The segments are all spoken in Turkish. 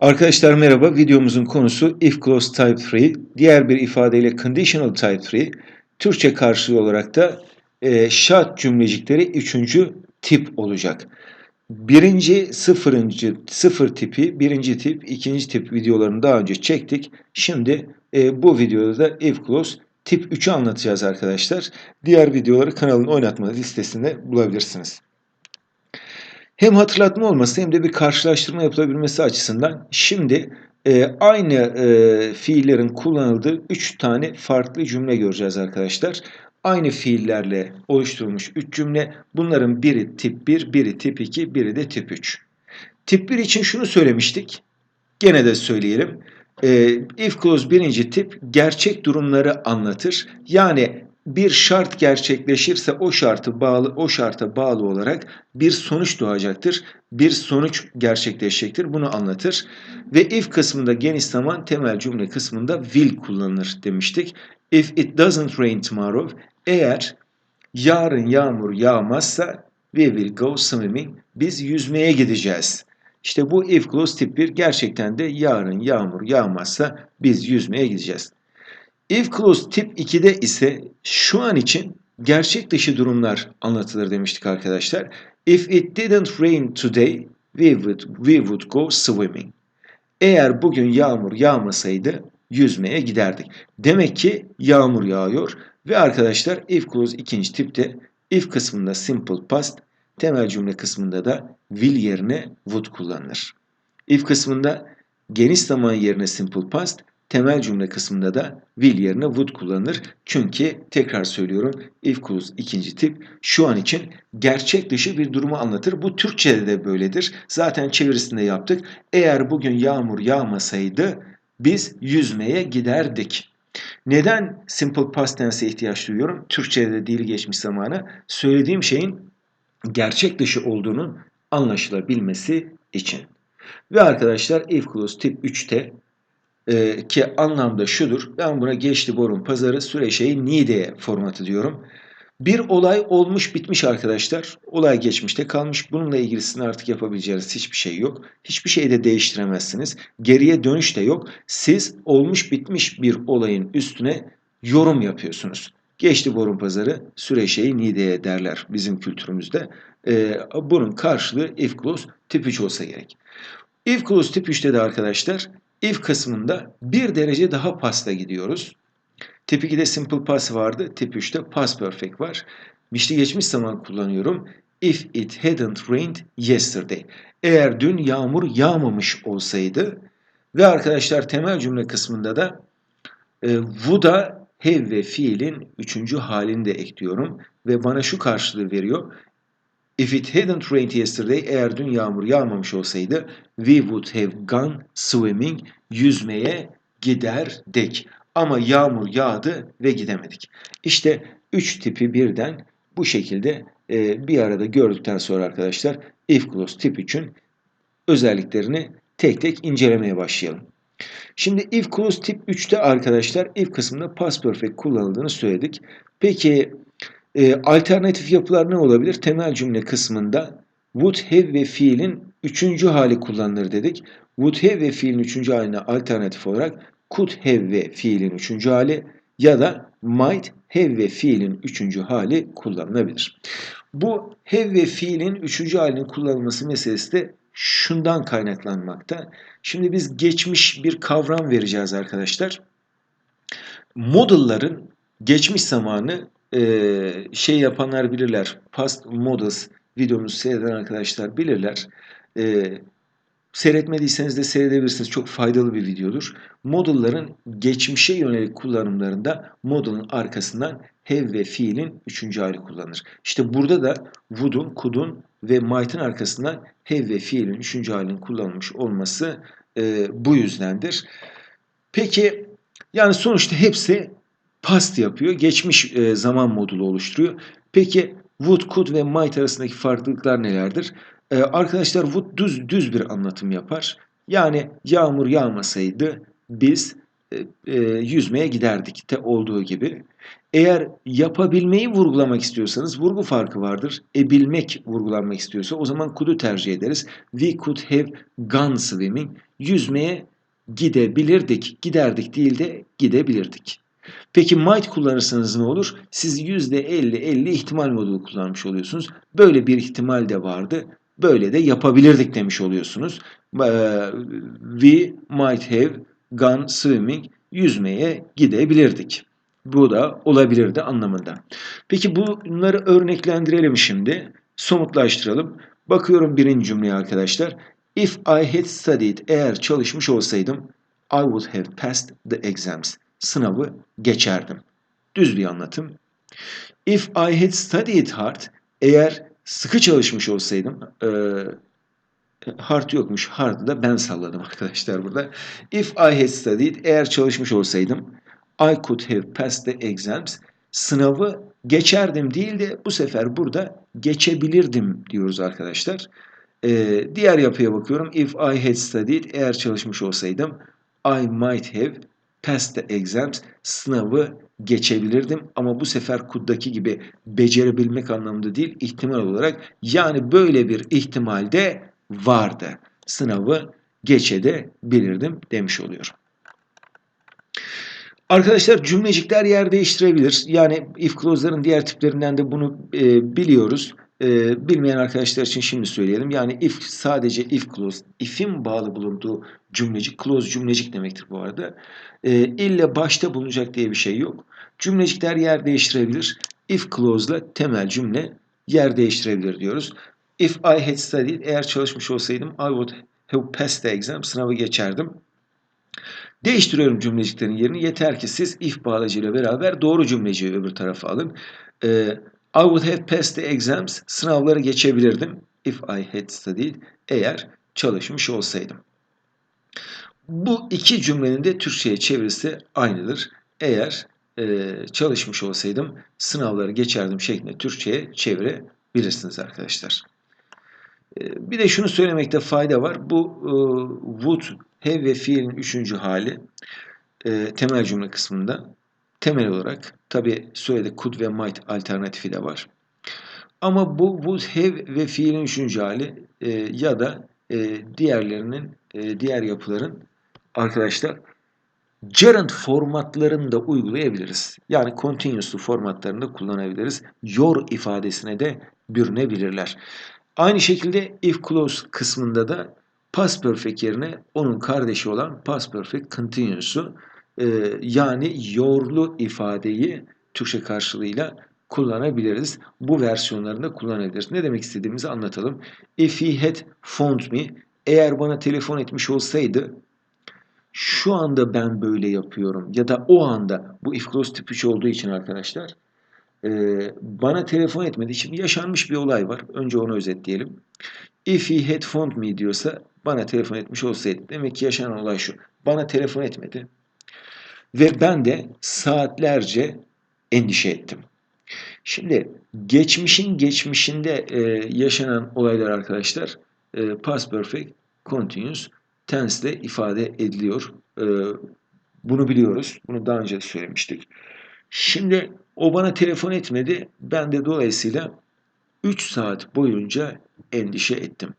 Arkadaşlar merhaba. Videomuzun konusu if clause type free. Diğer bir ifadeyle conditional type free. Türkçe karşılığı olarak da e, şart cümlecikleri üçüncü tip olacak. Birinci, sıfırıncı, sıfır tipi, birinci tip, ikinci tip videolarını daha önce çektik. Şimdi e, bu videoda da if clause tip 3'ü anlatacağız arkadaşlar. Diğer videoları kanalın oynatma listesinde bulabilirsiniz. Hem hatırlatma olması hem de bir karşılaştırma yapılabilmesi açısından şimdi e, aynı e, fiillerin kullanıldığı 3 tane farklı cümle göreceğiz arkadaşlar. Aynı fiillerle oluşturulmuş 3 cümle. Bunların biri tip 1, biri tip 2, biri de tip 3. Tip 1 için şunu söylemiştik. Gene de söyleyelim. E, if clause birinci tip gerçek durumları anlatır. Yani bir şart gerçekleşirse o şartı bağlı o şarta bağlı olarak bir sonuç doğacaktır. Bir sonuç gerçekleşecektir. Bunu anlatır. Ve if kısmında geniş zaman temel cümle kısmında will kullanılır demiştik. If it doesn't rain tomorrow eğer yarın yağmur yağmazsa we will go swimming. Biz yüzmeye gideceğiz. İşte bu if clause tip 1 gerçekten de yarın yağmur yağmazsa biz yüzmeye gideceğiz. If clause tip 2'de ise şu an için gerçek dışı durumlar anlatılır demiştik arkadaşlar. If it didn't rain today, we would, we would go swimming. Eğer bugün yağmur yağmasaydı yüzmeye giderdik. Demek ki yağmur yağıyor ve arkadaşlar if clause ikinci tipte if kısmında simple past, temel cümle kısmında da will yerine would kullanılır. If kısmında geniş zaman yerine simple past, temel cümle kısmında da will yerine would kullanılır. Çünkü tekrar söylüyorum if clause ikinci tip şu an için gerçek dışı bir durumu anlatır. Bu Türkçe'de de böyledir. Zaten çevirisinde yaptık. Eğer bugün yağmur yağmasaydı biz yüzmeye giderdik. Neden simple past tense'e ihtiyaç duyuyorum? Türkçe'de de değil geçmiş zamanı. Söylediğim şeyin gerçek dışı olduğunun anlaşılabilmesi için. Ve arkadaşlar if clause tip 3'te e, ki anlamda şudur. Ben buna geçti borun pazarı süre şeyi nide formatı diyorum. Bir olay olmuş bitmiş arkadaşlar. Olay geçmişte kalmış. Bununla ilgili sizin artık yapabileceğiniz hiçbir şey yok. Hiçbir şeyi de değiştiremezsiniz. Geriye dönüş de yok. Siz olmuş bitmiş bir olayın üstüne yorum yapıyorsunuz. Geçti borun pazarı süre şeyi nideye derler bizim kültürümüzde. Ee, bunun karşılığı if clause tip 3 olsa gerek. If clause tip 3'te de arkadaşlar if kısmında bir derece daha pasta gidiyoruz. Tip 2'de simple past vardı. Tip 3'te past perfect var. İşte geçmiş zaman kullanıyorum. If it hadn't rained yesterday. Eğer dün yağmur yağmamış olsaydı ve arkadaşlar temel cümle kısmında da e, would'a have ve fiilin üçüncü halini de ekliyorum ve bana şu karşılığı veriyor. If it hadn't rained yesterday, eğer dün yağmur yağmamış olsaydı, we would have gone swimming, yüzmeye giderdik. Ama yağmur yağdı ve gidemedik. İşte üç tipi birden bu şekilde e, bir arada gördükten sonra arkadaşlar if clause tip için özelliklerini tek tek incelemeye başlayalım. Şimdi if clause tip 3'te arkadaşlar if kısmında past perfect kullanıldığını söyledik. Peki e, alternatif yapılar ne olabilir? Temel cümle kısmında would have ve fiilin üçüncü hali kullanılır dedik. Would have ve fiilin üçüncü haline alternatif olarak could have ve fiilin üçüncü hali ya da might have ve fiilin üçüncü hali kullanılabilir. Bu have ve fiilin üçüncü halinin kullanılması meselesi de şundan kaynaklanmakta. Şimdi biz geçmiş bir kavram vereceğiz arkadaşlar. Model'ların geçmiş zamanı e, şey yapanlar bilirler. Past models videomuzu seyreden arkadaşlar bilirler. E, seyretmediyseniz de seyredebilirsiniz. Çok faydalı bir videodur. Model'ların geçmişe yönelik kullanımlarında model'ın arkasından have ve fiilin üçüncü hali kullanılır. İşte burada da would'un, could'un ve might'ın arkasından have ve fiilin üçüncü halinin kullanılmış olması e, bu yüzdendir. Peki yani sonuçta hepsi past yapıyor. Geçmiş e, zaman modulu oluşturuyor. Peki would, could ve might arasındaki farklılıklar nelerdir? E, arkadaşlar would düz, düz bir anlatım yapar. Yani yağmur yağmasaydı biz e, e, yüzmeye giderdik de olduğu gibi. Eğer yapabilmeyi vurgulamak istiyorsanız vurgu farkı vardır. Ebilmek vurgulanmak istiyorsa o zaman could'u tercih ederiz. We could have gone swimming. Yüzmeye gidebilirdik. Giderdik değil de gidebilirdik. Peki might kullanırsanız ne olur? Siz %50-50 ihtimal modulu kullanmış oluyorsunuz. Böyle bir ihtimal de vardı. Böyle de yapabilirdik demiş oluyorsunuz. We might have gone swimming. Yüzmeye gidebilirdik. Bu da olabilirdi anlamında. Peki bunları örneklendirelim şimdi. Somutlaştıralım. Bakıyorum birinci cümleye arkadaşlar. If I had studied, eğer çalışmış olsaydım, I would have passed the exams. Sınavı geçerdim. Düz bir anlatım. If I had studied hard, eğer sıkı çalışmış olsaydım, e, hard yokmuş, hard'ı da ben salladım arkadaşlar burada. If I had studied, eğer çalışmış olsaydım, I could have passed the exams. Sınavı geçerdim değil de bu sefer burada geçebilirdim diyoruz arkadaşlar. Ee, diğer yapıya bakıyorum. If I had studied, eğer çalışmış olsaydım I might have passed the exams. Sınavı geçebilirdim ama bu sefer could'daki gibi becerebilmek anlamında değil, ihtimal olarak yani böyle bir ihtimalde vardı. Sınavı geçebilirdim demiş oluyorum. Arkadaşlar cümlecikler yer değiştirebilir. Yani if clause'ların diğer tiplerinden de bunu e, biliyoruz. E, bilmeyen arkadaşlar için şimdi söyleyelim. Yani if sadece if clause, if'in bağlı bulunduğu cümlecik, clause cümlecik demektir bu arada. E, ille başta bulunacak diye bir şey yok. Cümlecikler yer değiştirebilir. If clause'la temel cümle yer değiştirebilir diyoruz. If I had studied, eğer çalışmış olsaydım I would have passed the exam, sınavı geçerdim. Değiştiriyorum cümleciklerin yerini. Yeter ki siz if bağlacıyla beraber doğru cümleciyi öbür tarafa alın. Ee, I would have passed the exams. Sınavları geçebilirdim. If I had studied. Eğer çalışmış olsaydım. Bu iki cümlenin de Türkçe'ye çevirisi aynıdır. Eğer e, çalışmış olsaydım sınavları geçerdim şeklinde Türkçe'ye çevirebilirsiniz arkadaşlar. E, bir de şunu söylemekte fayda var. Bu e, would have ve fiilin üçüncü hali e, temel cümle kısmında temel olarak tabi söyledi could ve might alternatifi de var. Ama bu would have ve fiilin üçüncü hali e, ya da e, diğerlerinin e, diğer yapıların arkadaşlar gerund formatlarını da uygulayabiliriz. Yani continuously formatlarını da kullanabiliriz. Your ifadesine de bürünebilirler. Aynı şekilde if clause kısmında da past perfect yerine onun kardeşi olan past perfect continuous'u e, yani yorlu ifadeyi Türkçe karşılığıyla kullanabiliriz. Bu versiyonlarında kullanabiliriz. Ne demek istediğimizi anlatalım. If he had phoned me, eğer bana telefon etmiş olsaydı şu anda ben böyle yapıyorum ya da o anda bu if clause tip 3 olduğu için arkadaşlar e, bana telefon etmedi. Şimdi yaşanmış bir olay var. Önce onu özetleyelim. If he had phoned me diyorsa bana telefon etmiş olsaydı. Demek ki yaşanan olay şu. Bana telefon etmedi. Ve ben de saatlerce endişe ettim. Şimdi geçmişin geçmişinde e, yaşanan olaylar arkadaşlar e, past perfect continuous tense ile ifade ediliyor. E, bunu biliyoruz. Bunu daha önce söylemiştik. Şimdi o bana telefon etmedi. Ben de dolayısıyla 3 saat boyunca endişe ettim.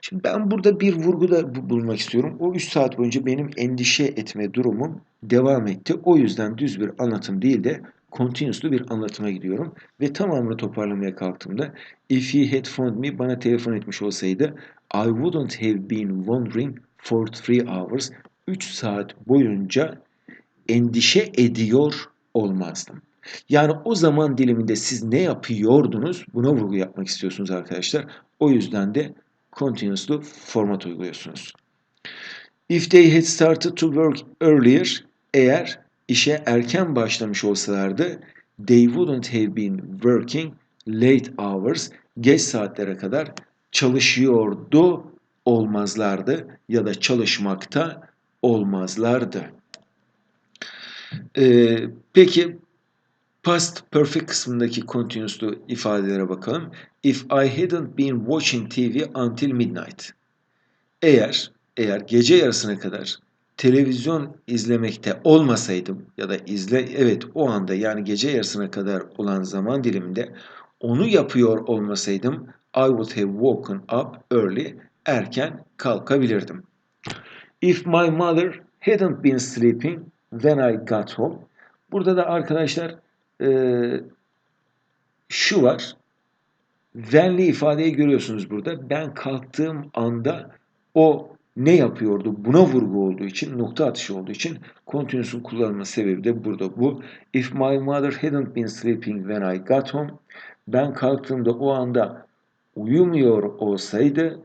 Şimdi ben burada bir vurguda bulunmak istiyorum. O 3 saat boyunca benim endişe etme durumum devam etti. O yüzden düz bir anlatım değil de continuously bir anlatıma gidiyorum. Ve tamamını toparlamaya kalktığımda if he had phoned me bana telefon etmiş olsaydı I wouldn't have been wondering for three hours 3 saat boyunca endişe ediyor olmazdım. Yani o zaman diliminde siz ne yapıyordunuz buna vurgu yapmak istiyorsunuz arkadaşlar. O yüzden de continuously format uyguluyorsunuz. If they had started to work earlier, eğer işe erken başlamış olsalardı, they wouldn't have been working late hours, geç saatlere kadar çalışıyordu olmazlardı ya da çalışmakta olmazlardı. Ee, peki Past perfect kısmındaki continuous'lu ifadelere bakalım. If I hadn't been watching TV until midnight. Eğer eğer gece yarısına kadar televizyon izlemekte olmasaydım ya da izle evet o anda yani gece yarısına kadar olan zaman diliminde onu yapıyor olmasaydım I would have woken up early erken kalkabilirdim. If my mother hadn't been sleeping when I got home. Burada da arkadaşlar e, şu var. When'li ifadeyi görüyorsunuz burada. Ben kalktığım anda o ne yapıyordu? Buna vurgu olduğu için, nokta atışı olduğu için continuous'un kullanılma sebebi de burada bu. If my mother hadn't been sleeping when I got home. Ben kalktığımda o anda uyumuyor olsaydı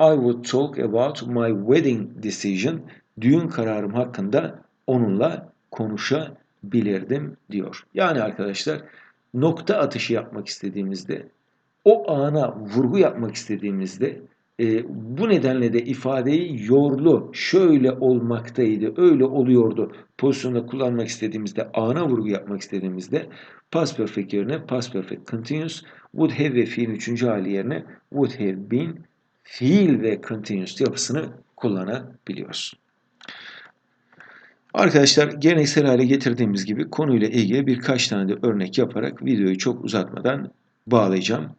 I would talk about my wedding decision. Düğün kararım hakkında onunla konuşabilirdim diyor. Yani arkadaşlar nokta atışı yapmak istediğimizde o ana vurgu yapmak istediğimizde e, bu nedenle de ifadeyi yorlu, şöyle olmaktaydı, öyle oluyordu pozisyonda kullanmak istediğimizde, ana vurgu yapmak istediğimizde past perfect yerine past perfect continuous, would have ve fiil üçüncü hali yerine would have been fiil ve continuous yapısını kullanabiliyoruz. Arkadaşlar geleneksel hale getirdiğimiz gibi konuyla ilgili birkaç tane de örnek yaparak videoyu çok uzatmadan bağlayacağım.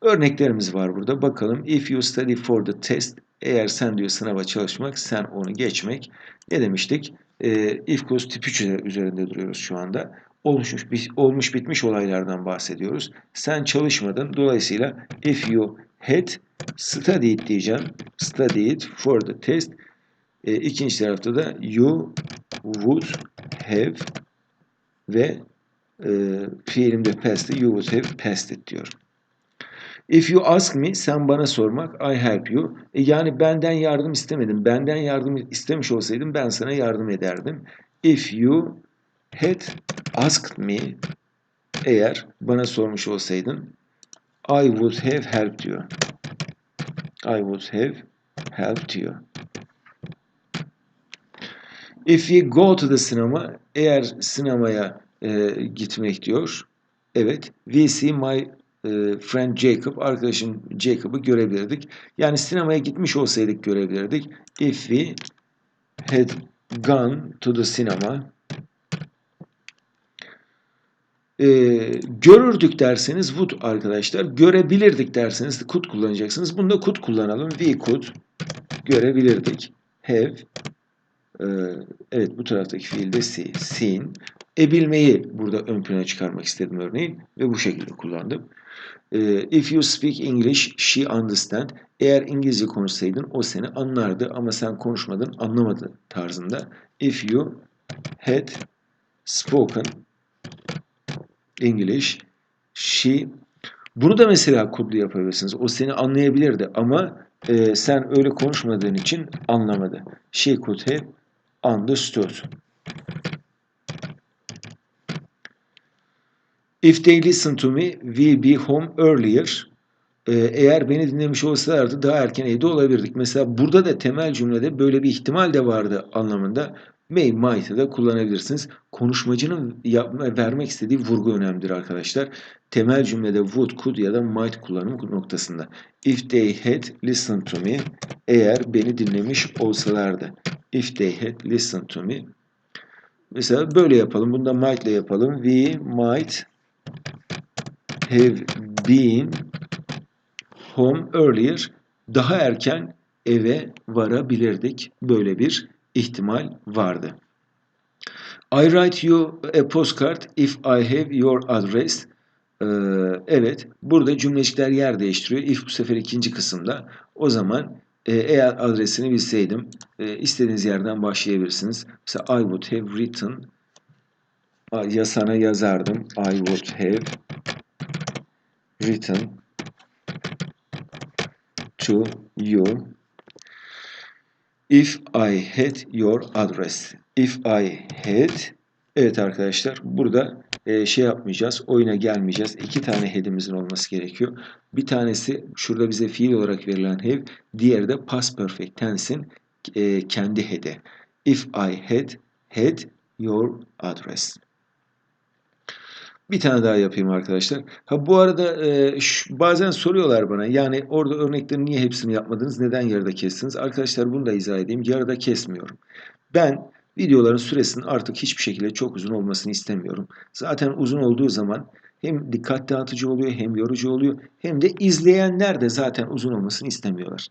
Örneklerimiz var burada. Bakalım if you study for the test eğer sen diyor sınava çalışmak sen onu geçmek. Ne demiştik? Ee, if clause tip 3 üzerinde duruyoruz şu anda. Olmuş, olmuş bitmiş olaylardan bahsediyoruz. Sen çalışmadın. Dolayısıyla if you had studied diyeceğim. Studied for the test. E, ikinci tarafta da you would have ve e, fiilimde past'ı you would have passed it diyor. If you ask me, sen bana sormak, I help you. E yani benden yardım istemedim. Benden yardım istemiş olsaydım ben sana yardım ederdim. If you had asked me, eğer bana sormuş olsaydın, I would have helped you. I would have helped you. If we go to the cinema, eğer sinemaya e, gitmek diyor. Evet, we see my e, friend Jacob, arkadaşım Jacob'ı görebilirdik. Yani sinemaya gitmiş olsaydık görebilirdik. If we had gone to the cinema, e, görürdük derseniz would arkadaşlar, görebilirdik derseniz could kullanacaksınız. Bunda could kullanalım. We could görebilirdik. Have e, evet bu taraftaki fiilde see, seen. Ebilmeyi burada ön plana çıkarmak istedim örneğin ve bu şekilde kullandım. Ee, if you speak English, she understand. Eğer İngilizce konuşsaydın o seni anlardı ama sen konuşmadın, anlamadı tarzında. If you had spoken English, she bunu da mesela kodlu yapabilirsiniz. O seni anlayabilirdi ama e, sen öyle konuşmadığın için anlamadı. She could have understood. If they listen to me, we'll be home earlier. Ee, eğer beni dinlemiş olsalardı daha erken evde olabilirdik. Mesela burada da temel cümlede böyle bir ihtimal de vardı anlamında. May, might'ı da kullanabilirsiniz. Konuşmacının yapma, vermek istediği vurgu önemlidir arkadaşlar. Temel cümlede would, could ya da might kullanım noktasında. If they had listened to me, eğer beni dinlemiş olsalardı. If they had listened to me. Mesela böyle yapalım. Bunu da might ile yapalım. We might have been home earlier. Daha erken eve varabilirdik. Böyle bir ihtimal vardı. I write you a postcard if I have your address. Ee, evet, burada cümlecikler yer değiştiriyor. If bu sefer ikinci kısımda. O zaman e, eğer adresini bilseydim e, istediğiniz yerden başlayabilirsiniz. Mesela I would have written ya sana yazardım. I would have written to you if I had your address. If I had Evet arkadaşlar burada e, şey yapmayacağız. Oyuna gelmeyeceğiz. İki tane head'imizin olması gerekiyor. Bir tanesi şurada bize fiil olarak verilen have. Diğeri de past perfect tense'in e, kendi head'i. If I had had your address. Bir tane daha yapayım arkadaşlar. Ha bu arada e, şu, bazen soruyorlar bana yani orada örneklerin niye hepsini yapmadınız? Neden yarıda kestiniz? Arkadaşlar bunu da izah edeyim. Yarıda kesmiyorum. Ben videoların süresinin artık hiçbir şekilde çok uzun olmasını istemiyorum. Zaten uzun olduğu zaman hem dikkat dağıtıcı oluyor hem yorucu oluyor hem de izleyenler de zaten uzun olmasını istemiyorlar.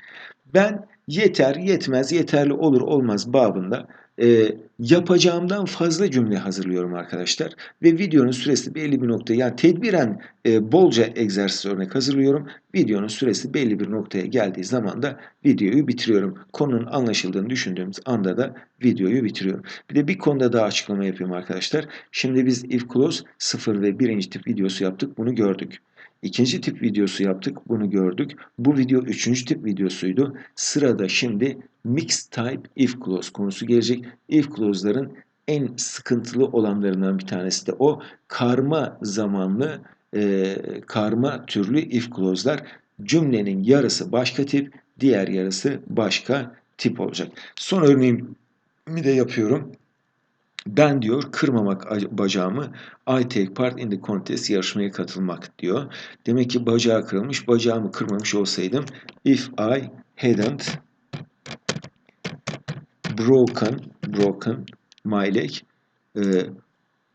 Ben yeter, yetmez, yeterli olur olmaz babında e, yapacağımdan fazla cümle hazırlıyorum arkadaşlar. Ve videonun süresi belli bir noktaya yani tedbiren e, bolca egzersiz örnek hazırlıyorum. Videonun süresi belli bir noktaya geldiği zaman da videoyu bitiriyorum. Konunun anlaşıldığını düşündüğümüz anda da videoyu bitiriyorum. Bir de bir konuda daha açıklama yapayım arkadaşlar. Şimdi biz if clause 0 ve 1. tip videosu yaptık. Bunu gördük. İkinci tip videosu yaptık. Bunu gördük. Bu video üçüncü tip videosuydu. Sırada şimdi mixed type if clause konusu gelecek. If clause'ların en sıkıntılı olanlarından bir tanesi de o. Karma zamanlı, e, karma türlü if clause'lar. Cümlenin yarısı başka tip, diğer yarısı başka tip olacak. Son örneğimi de yapıyorum. Ben diyor kırmamak bacağımı I take part in the contest yarışmaya katılmak diyor. Demek ki bacağı kırılmış. Bacağımı kırmamış olsaydım if I hadn't broken broken my leg e,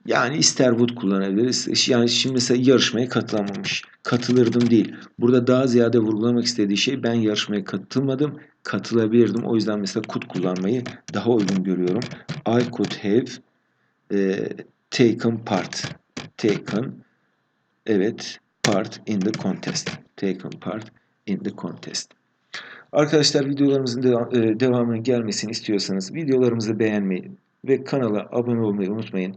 yani ister would kullanabiliriz. Yani şimdi mesela yarışmaya katılamamış. Katılırdım değil. Burada daha ziyade vurgulamak istediği şey ben yarışmaya katılmadım. Katılabilirdim. O yüzden mesela could kullanmayı daha uygun görüyorum. I could have e, taken part. Taken evet part in the contest. Taken part in the contest. Arkadaşlar videolarımızın e, devamının gelmesini istiyorsanız videolarımızı beğenmeyi ve kanala abone olmayı unutmayın.